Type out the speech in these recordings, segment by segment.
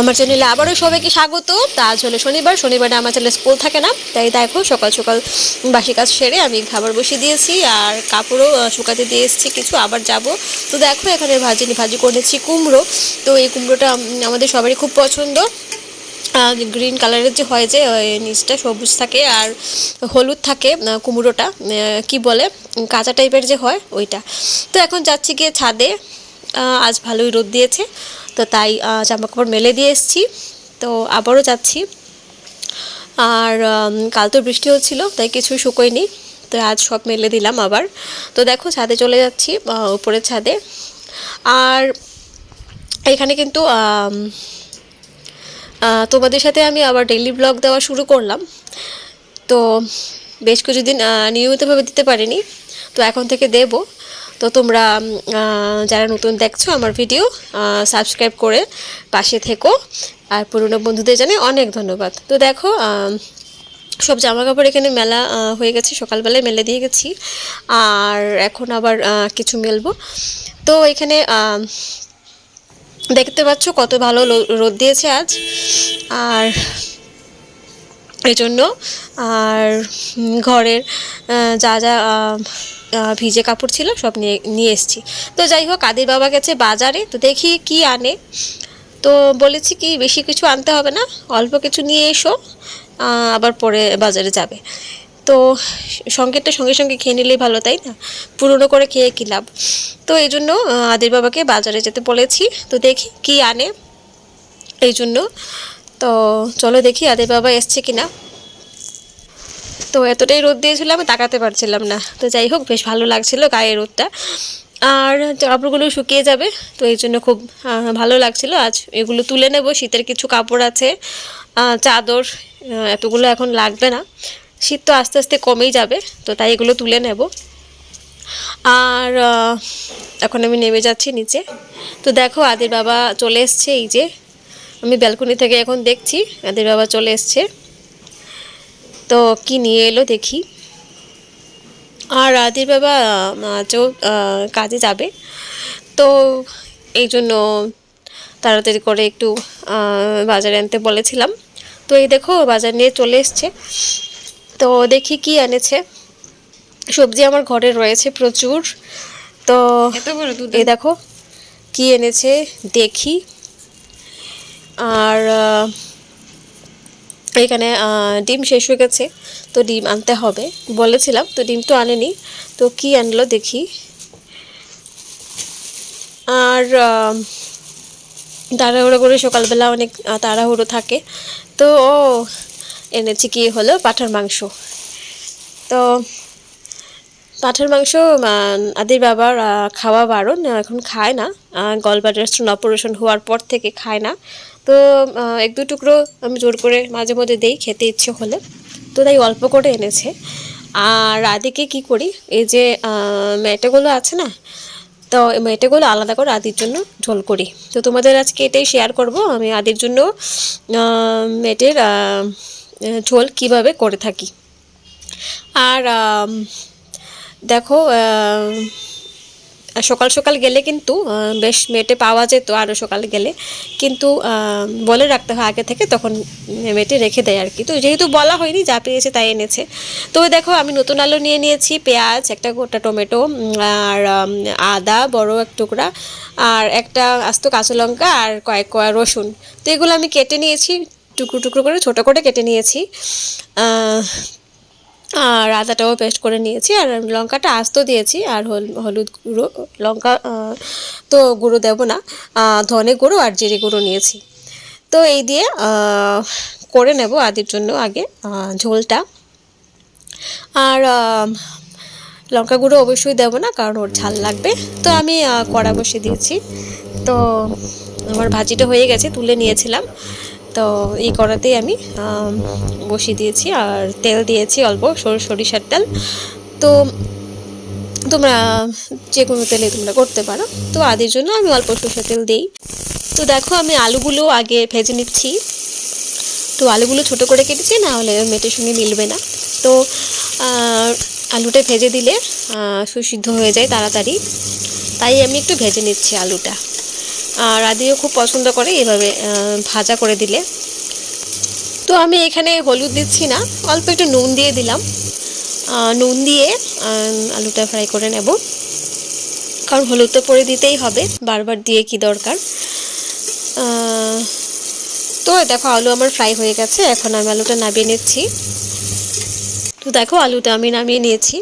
আমার চ্যানেলে আবারও সবাইকে স্বাগত। তা আজ হলো শনিবার, শনিবারে আমার চ্যানেলে স্কুল থাকে না, তাই দেখো সকাল সকাল বাসি কাজ সেরে আমি খাবার বসিয়ে দিয়েছি আর কাপড়ও শুকাতে দিয়ে এসেছি, কিছু আবার যাব। তো দেখো এখানে ভাজি ভাজি করেছি কুমড়ো। তো এই কুমড়োটা আমাদের সবারই খুব পছন্দ। গ্রিন কালারের যে হয় যে নিচটা সবুজ থাকে আর হলুদ থাকে কুমড়োটা কি বলে কাঁচা টাইপের যে হয়, ওইটা। তো এখন যাচ্ছি গিয়ে ছাদে। আজ ভালোই রোদ দিয়েছে। তো তাই আহ, জামা কাপড় মেলে দিয়ে এসেছি। তো আবারও যাচ্ছি। আর কাল তো বৃষ্টি হচ্ছিল তাই কিছু শুকোয়নি তো আজ সব মেলে দিলাম আবার। তো দেখো ছাদে চলে যাচ্ছি উপরের ছাদে। আর এখানে কিন্তু তোমাদের সাথে আমি আবার ডেইলি ব্লগ দেওয়া শুরু করলাম। তো বেশ কিছুদিন নিয়মিতভাবে দিতে পারিনি। তো এখন থেকে দেব। তো তোমরা যারা নতুন দেখছ আমার ভিডিও সাবস্ক্রাইব করে পাশে থেকো। আর পুরনো বন্ধুদের জানাই অনেক ধন্যবাদ। তো দেখো সব জামা কাপড় এখানে মেলা হয়ে গেছে। সকালবেলায় মেলে দিয়ে গেছি। আর এখন আবার কিছু মেলবো। তো এখানে দেখতে পাচ্ছ কত ভালো রোদ দিয়েছে আজ। আর এই জন্য আর ঘরের যা যা ভিজে কাপড় ছিল সব নিয়ে নিয়ে এসেছি। তো যাই হোক, আদির বাবা গেছে বাজারে, তো দেখি কি আনে। তো বলেছি কি, বেশি কিছু আনতে হবে না, অল্প কিছু নিয়ে এসো আবার পরে বাজারে যাবে। তো সঙ্গেটা সঙ্গে সঙ্গে খেয়ে নিলেই ভালো, তাই না? পুরনো করে খেয়ে কী লাভ? তো এই জন্য আদির বাবাকে বাজারে যেতে বলেছি। তো দেখি কি আনে। এই জন্য তো চলো দেখি আদির বাবা এসছে কিনা। তো এতটাই রোদ দিয়েছিল, আমি তাকাতে পারছিলাম না। তো যাই হোক, বেশ ভালো লাগছিল গায়ে রোদটা। আর কাপড়গুলো শুকিয়ে যাবে, তো এই জন্য খুব ভালো লাগছিল। আজ এগুলো তুলে নেব, শীতের কিছু কাপড় আছে চাদর এতগুলো এখন লাগবে না। শীত তো আস্তে আস্তে কমেই যাবে, তো তাই এগুলো তুলে নেব। আর এখন আমি নেমে যাচ্ছি নিচে। তো দেখো আদির বাবা চলে এসছে, এই যে আমি ব্যালকনি থেকে এখন দেখছি আদির বাবা চলে এসছে। তো কি নিয়ে এলো দেখি। আর আদির বাবা আজও কাজে যাবে। তো এই জন্য তাড়াতাড়ি করে একটু বাজারে আনতে বলেছিলাম। তো এই দেখো বাজার নিয়ে চলে এসছে। তো দেখি কি এনেছে। সবজি আমার ঘরে রয়েছে প্রচুর। তো এই দেখো কি এনেছে দেখি। আর এখানে ডিম শেষ হয়ে গেছে, তো ডিম আনতে হবে। বলেছিলাম, তো ডিম তো আনেনি। তো কি আনলো দেখি। আর তাড়াহুড়ো করে সকালবেলা অনেক তাড়াহুড়ো থাকে। তো, ও এনেছি কি হলো? পাঠার মাংস। তো, পাঠার মাংস আদির বাবার খাওয়া বারণ। এখন খায় না। গলবাটার স্টোন অপারেশন হওয়ার পর থেকে খায় না। তো এক দু টুকরো আমি জোর করে মাঝে মধ্যে দেই খেতে ইচ্ছে হলে। তো তাই অল্প করে এনেছে। আর আদিকে কি করি এই যে আহ, মেটেগুলো আছে না তো এই মেটেগুলো আলাদা করে আদির জন্য ঝোল করি। তো তোমাদের আজকে এটাই শেয়ার করব আমি আদির জন্য মেটের ঝোল কীভাবে করে থাকি। আর দেখো সকাল সকাল গেলে কিন্তু বেশ মেটে পাওয়া যেত আরও সকাল গেলে। কিন্তু বলে রাখতে হয় আগে থেকে, তখন মেটে রেখে দেয় আর কি। তো যেহেতু বলা হয়নি, যা পেয়েছে তাই এনেছে। তো দেখো, আমি নতুন আলু নিয়ে নিয়েছি, পেঁয়াজ, একটা গোটা টমেটো আর আদা, বড় এক টুকরা, আর একটা আস্ত কাঁচা লঙ্কা, আর কয়েক কয়া রসুন। তো এগুলো আমি কেটে নিয়েছি, টুকরো টুকরো করে, ছোটো করে কেটে নিয়েছি। আর আদাটাও পেস্ট করে নিয়েছি আর লঙ্কাটা আস্ত দিয়েছি আর হল- হলুদ গুঁড়ো, লঙ্কা তো গুঁড়ো দেবো না ধনে গুঁড়ো আর জিরে গুঁড়ো নিয়েছি। তো এই দিয়ে করে নেব আদির জন্য আগে ঝোলটা। আর লঙ্কা গুঁড়ো অবশ্যই দেবো না কারণ ওর ঝাল লাগবে। তো আমি কড়া বসিয়ে দিয়েছি। তো আমার ভাজিটা হয়ে গেছে, তুলে নিয়েছিলাম। তো এই কড়াতেই আমি বসিয়ে দিয়েছি আর তেল দিয়েছি অল্প, সর- সরিষার তেল। তো তোমরা যে কোনো তেলে তোমরা করতে পারো। তো আদের জন্য আমি অল্প সরষের তেল দিই। তো দেখো আমি আলুগুলো আগে ভেজে নিচ্ছি। তো আলুগুলো ছোট করে কেটেছি, না হলে মেটের সঙ্গে মিলবে না। তো আলুটা ভেজে দিলে সুসিদ্ধ হয়ে যায় তাড়াতাড়ি। তাই আমি একটু ভেজে নিচ্ছি আলুটা। রাধিও খুব পছন্দ করে এভাবে ভাজা করে দিলে। তো আমি এখানে হলুদ দিচ্ছি না, অল্প একটু নুন দিয়ে দিলাম। নুন দিয়ে আলুটা ফ্রাই করে নেব। কারণ হলুদ তো পরে দিতেই হবে, বারবার দিয়ে কি দরকার? তো দেখো, আলু আমার ফ্রাই হয়ে গেছে, এখন আমি আলুটা নামিয়ে নিচ্ছি। তো দেখো, আলুটা আমি নামিয়ে নিয়েছি।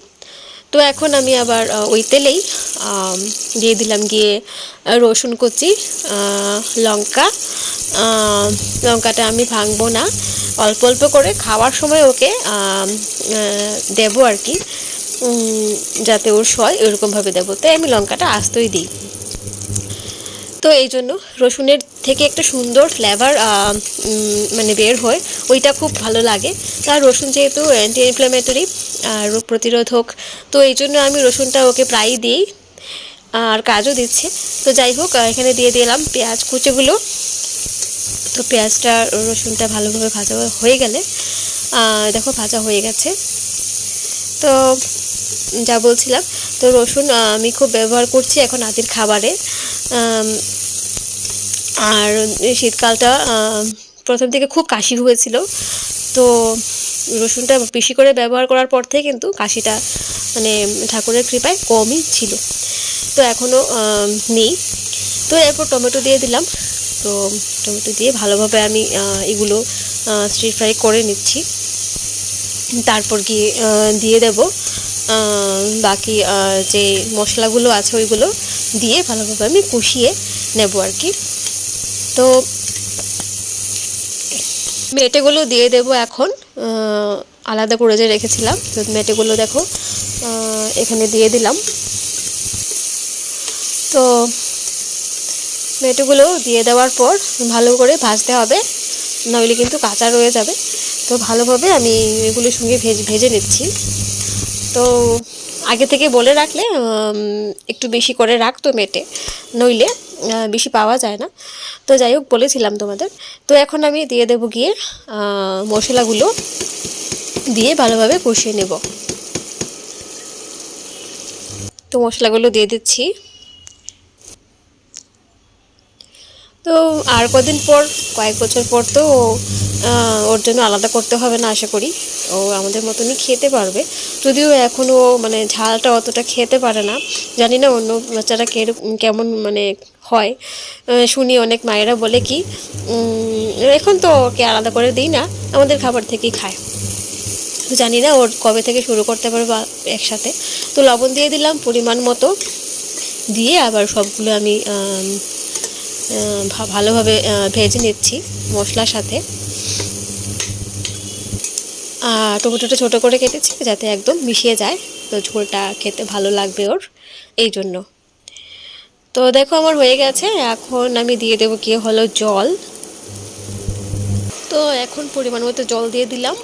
তো এখন আমি আবার ওই তেলেই দিয়ে দিলাম গিয়ে রসুন কচি লঙ্কা। লঙ্কাটা আমি ভাঙবো না। অল্প অল্প করে খাওয়ার সময় ওকে দেব আর কি। যাতে ওর সয়, এরকমভাবে দেবো। তাই আমি লঙ্কাটা আস্তই দিই। তো এই জন্য রসুনের থেকে একটা সুন্দর ফ্লেভার মানে বের হয়। ওইটা খুব ভালো লাগে। আর রসুন যেহেতু অ্যান্টি ইনফ্লামেটরি রোগ প্রতিরোধক তো এই জন্য আমি রসুনটা ওকে প্রায়ই দিই, আর কাজও দিচ্ছে। তো যাই হোক এখানে দিয়ে দিলাম পেঁয়াজ কুচেগুলো। তো পেঁয়াজটা, রসুনটা ভালোভাবে ভাজা হয়ে গেলে দেখো ভাজা হয়ে গেছে। তো যা বলছিলাম, তো রসুন আমি খুব ব্যবহার করছি এখন আদির খাবারে। আর শীতকালটা প্রথম থেকে খুব কাশি হয়েছিল। তো রসুনটা বেশি করে ব্যবহার করার পর থেকে কিন্তু কাশিটা মানে ঠাকুরের কৃপায় কমই ছিল। তো এখনও নেই। তো এরপর টমেটো দিয়ে দিলাম। তো টমেটো দিয়ে ভালোভাবে আমি এগুলো স্টির ফ্রাই করে নিচ্ছি। তারপর গিয়ে দিয়ে দেব বাকি যে মশলাগুলো আছে ওইগুলো দিয়ে ভালোভাবে আমি কষিয়ে নেব আর কি। তো মেটেগুলো দিয়ে দেব এখন আলাদা করে যে রেখেছিলাম, তো মেটেগুলো দেখো এখানে দিয়ে দিলাম। তো মেটেগুলো দিয়ে দেওয়ার পর ভালো করে ভাজতে হবে, নইলে কিন্তু কাঁচা রয়ে যাবে। তো ভালোভাবে আমি এগুলোর সঙ্গে ভেজ, ভেজে নিচ্ছি। তো আগে থেকে বলে রাখলে একটু বেশি করে রাখতো মেটে নইলে বেশি পাওয়া যায় না। তো যাই হোক, বলেছিলাম তোমাদের। তো এখন আমি দিয়ে দেব গিয়ে মশলাগুলো দিয়ে ভালোভাবে কষিয়ে নেব। তো মশলাগুলো দিয়ে দিচ্ছি। তো আর কদিন পর, কয়েক বছর পর তো ওর জন্য আলাদা করতে হবে না, আশা করি। ও আমাদের মতনই খেতে পারবে। যদিও এখনও মানে ঝালটা অতটা খেতে পারে না। জানি না অন্য বাচ্চারা কেমন মানে হয়। শুনি অনেক মায়েরা বলে কি এখন তো ওকে আলাদা করে দিই না, আমাদের খাবার থেকেই খায়। জানি না ওর কবে থেকে শুরু করতে পারবে একসাথে। তো লবণ দিয়ে দিলাম পরিমাণ মতো। দিয়ে আবার সবগুলো আমি ভালোভাবে ভেজে নিচ্ছি মশলার সাথে। টমেটোটা ছোটো করে কেটেছি যাতে একদম মিশিয়ে যায়। তো ঝোলটা খেতে ভালো লাগবে ওর এই জন্য। তো দেখো আমার হয়ে গেছে। এখন আমি দিয়ে দেবো কি হলো জল। তো এখন পরিমাণ মতো জল দিয়ে দিলাম।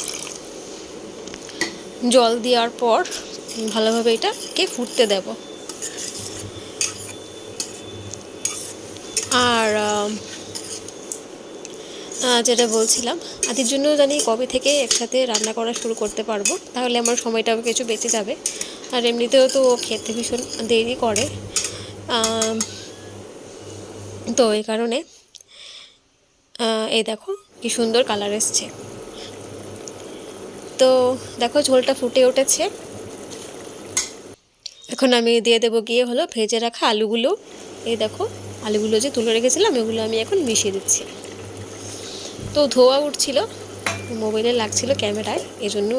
জল দেওয়ার পর ভালোভাবে এটাকে ফুটতে দেব। আর যেটা বলছিলাম, আদির জন্য জানি কবে থেকে একসাথে রান্না করা শুরু করতে পারব, তাহলে আমার সময়টাও কিছু বেঁচে যাবে। আর এমনিতেও তো ও খেতে ভীষণ দেরি করে। তো এই কারণে এই দেখো কি সুন্দর কালার এসছে। তো দেখো ঝোলটা ফুটে উঠেছে। এখন আমি দিয়ে দেবো গিয়ে হলো, ভেজে রাখা আলুগুলো। এই দেখো, আলুগুলো যে তুলে রেখেছিলাম, এগুলো আমি এখন মিশিয়ে দিচ্ছি। তো ধোয়া উঠছিল, মোবাইলে লাগছিল ক্যামেরায়, এজন্য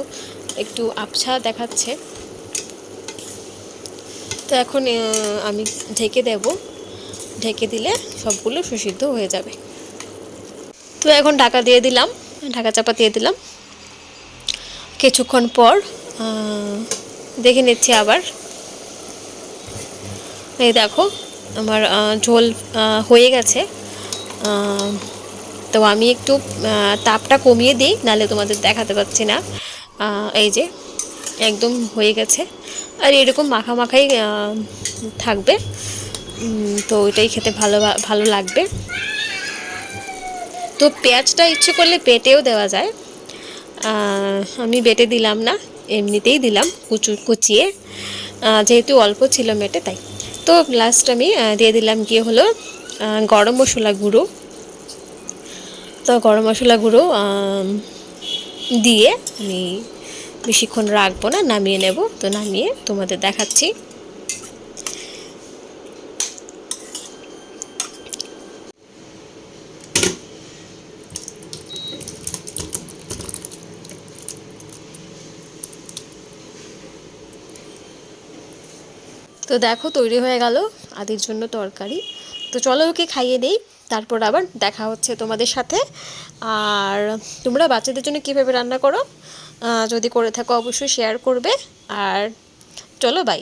একটু আবছা দেখাচ্ছে। তো এখন আমি ঢেকে দেব। ঢেকে দিলে সবগুলো সুসিদ্ধ হয়ে যাবে। তো এখন ঢাকা দিয়ে দিলাম, ঢাকা চাপা দিয়ে দিলাম। কিছুক্ষণ পর দেখে নিচ্ছি আবার। এই দেখো, আমার ঝোল হয়ে গেছে। তো আমি একটু তাপটা কমিয়ে দিই, নাহলে তোমাদের দেখাতে পাচ্ছি না। এই যে, একদম হয়ে গেছে। আর এরকম মাখা মাখাই থাকবে। তো ওইটাই খেতে ভালো ভালো লাগবে। তো পেঁয়াজটা ইচ্ছে করলে পেটেও দেওয়া যায়। আমি বেটে দিলাম না, এমনিতেই দিলাম কুচু, কুচিয়ে। যেহেতু অল্প ছিল মেটে, তাই। তো লাস্ট আমি দিয়ে দিলাম গিয়ে হলো গরম মশলা গুঁড়ো। তো গরম মশলা গুঁড়ো দিয়ে আমি বেশিক্ষণ রাখব না, নামিয়ে নেব। তো নামিয়ে তোমাদের দেখাচ্ছি। তো দেখো, তৈরি হয়ে গেল আদির জন্য তরকারি। তো চলো ওকে খাইয়ে দেই। তারপর আবার দেখা হচ্ছে তোমাদের সাথে। আর তোমরা বাচ্চাদের জন্য কীভাবে রান্না করো যদি করে থাকো অবশ্যই শেয়ার করবে। আর চলো বাই